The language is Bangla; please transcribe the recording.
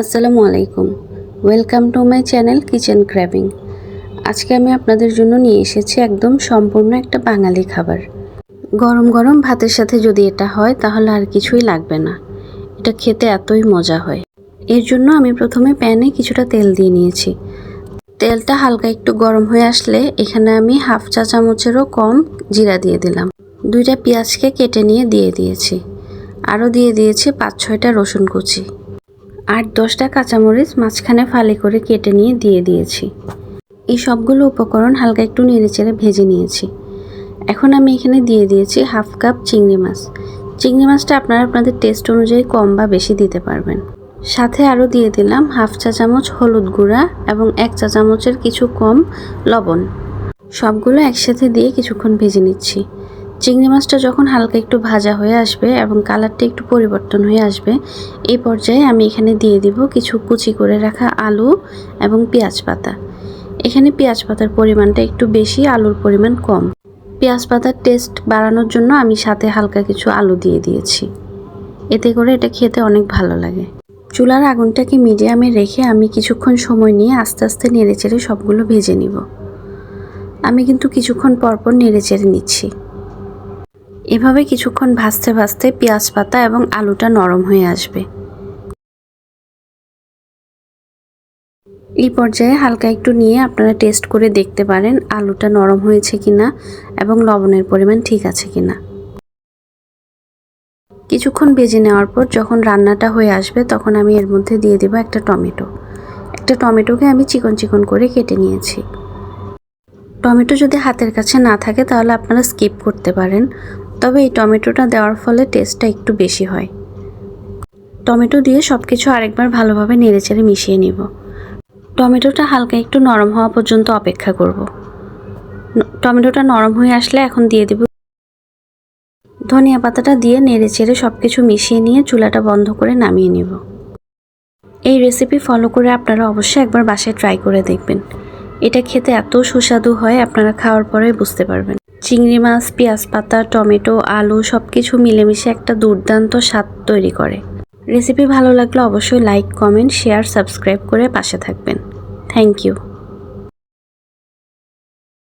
আসসালামু আলাইকুম। Welcome to my channel kitchen crabbing আজকে আমি আপনাদের জন্য নিয়ে এসেছি একদম সম্পূর্ণ একটা বাঙালি খাবার। গরম গরম ভাতের সাথে যদি এটা হয়, তাহলে আর কিছুই লাগবে না। এটা খেতে এতই মজা হয়। এর জন্য আমি প্রথমে প্যানে কিছুটা তেল দিয়ে নিয়েছি। তেলটা হালকা একটু গরম হয়ে আসলে এখানে আমি হাফ চা চামচেরও কম জিরা দিয়ে দিলাম। দুইটা পেঁয়াজকে কেটে নিয়ে দিয়ে দিয়েছি। আরও দিয়ে দিয়েছি পাঁচ ছয়টা রসুন কুচি। আট দশটা কাঁচামরিচ মাঝখানে ফালি করে কেটে নিয়ে দিয়ে দিয়েছি। এই সবগুলো উপকরণ হালকা একটু নেড়েচেড়ে ভেজে নিয়েছি। এখন আমি এখানে দিয়ে দিয়েছি হাফ কাপ চিংড়ি মাছ। চিংড়ি মাছটা আপনারা আপনাদের টেস্ট অনুযায়ী কম বা বেশি দিতে পারবেন। সাথে আরও দিয়ে দিলাম হাফ চা চামচ হলুদ গুঁড়া এবং এক চা চামচের কিছু কম লবণ। সবগুলো একসাথে দিয়ে কিছুক্ষণ ভেজে নিচ্ছি। চিংড়ি মাছটা যখন হালকা একটু ভাজা হয়ে আসবে এবং কালারটা একটু পরিবর্তন হয়ে আসবে, এই পর্যায়ে আমি এখানে দিয়ে দিব কিছু কুচি করে রাখা আলু এবং পেঁয়াজ পাতা। এখানে পেঁয়াজ পাতার পরিমাণটা একটু বেশি, আলুর পরিমাণ কম। পেঁয়াজ পাতার টেস্ট বাড়ানোর জন্য আমি সাথে হালকা কিছু আলু দিয়ে দিয়েছি। এতে করে এটা খেতে অনেক ভালো লাগে। চুলার আগুনটাকে মিডিয়ামে রেখে আমি কিছুক্ষণ সময় নিয়ে আস্তে আস্তে নেড়েচেড়ে সবগুলো ভেজে নিব। আমি কিন্তু কিছুক্ষণ পরপর নেড়েচেড়ে নিচ্ছি। এভাবে কিছুক্ষণ ভাজতে ভাজতে পেঁয়াজ পাতা এবং আলুটা নরম হয়ে আসবে। এই পর্যায়ে হালকা একটু নিয়ে আপনারা টেস্ট করে দেখতে পারেন আলুটা নরম হয়েছে কিনা এবং লবণের পরিমাণ ঠিক আছে কিনা। কিছুক্ষণ ভেজে নেওয়ার পর যখন রান্নাটা হয়ে আসবে তখন আমি এর মধ্যে দিয়ে দেবো একটা টমেটো। একটা টমেটোকে আমি চিকন চিকন করে কেটে নিয়েছি। টমেটো যদি হাতের কাছে না থাকে তাহলে আপনারা স্কিপ করতে পারেন। তবে এই টমেটোটা দেওয়ার ফলে টেস্টটা একটু বেশি হয়। টমেটো দিয়ে সব কিছু আরেকবার ভালোভাবে নেড়েচেড়ে মিশিয়ে নিব। টমেটোটা হালকা একটু নরম হওয়া পর্যন্ত অপেক্ষা করব। টমেটোটা নরম হয়ে আসলে এখন দিয়ে দেব ধনিয়া পাতাটা দিয়ে নেড়ে চেড়ে সব কিছু মিশিয়ে নিয়ে চুলাটা বন্ধ করে নামিয়ে নিব। এই রেসিপি ফলো করে আপনারা অবশ্যই একবার বাসায় ট্রাই করে দেখবেন। এটা খেতে এত সুস্বাদু হয়, আপনারা খাওয়ার পরে বুঝতে পারবেন। চিংড়ি মাছ, পেঁয়াজ পাতা, টমেটো, আলু সব কিছু মিলেমিশে একটা দুর্দান্ত স্বাদ তৈরি করে। রেসিপি ভালো লাগলে অবশ্যই লাইক, কমেন্ট, শেয়ার, সাবস্ক্রাইব করে পাশে থাকবেন। Thank you.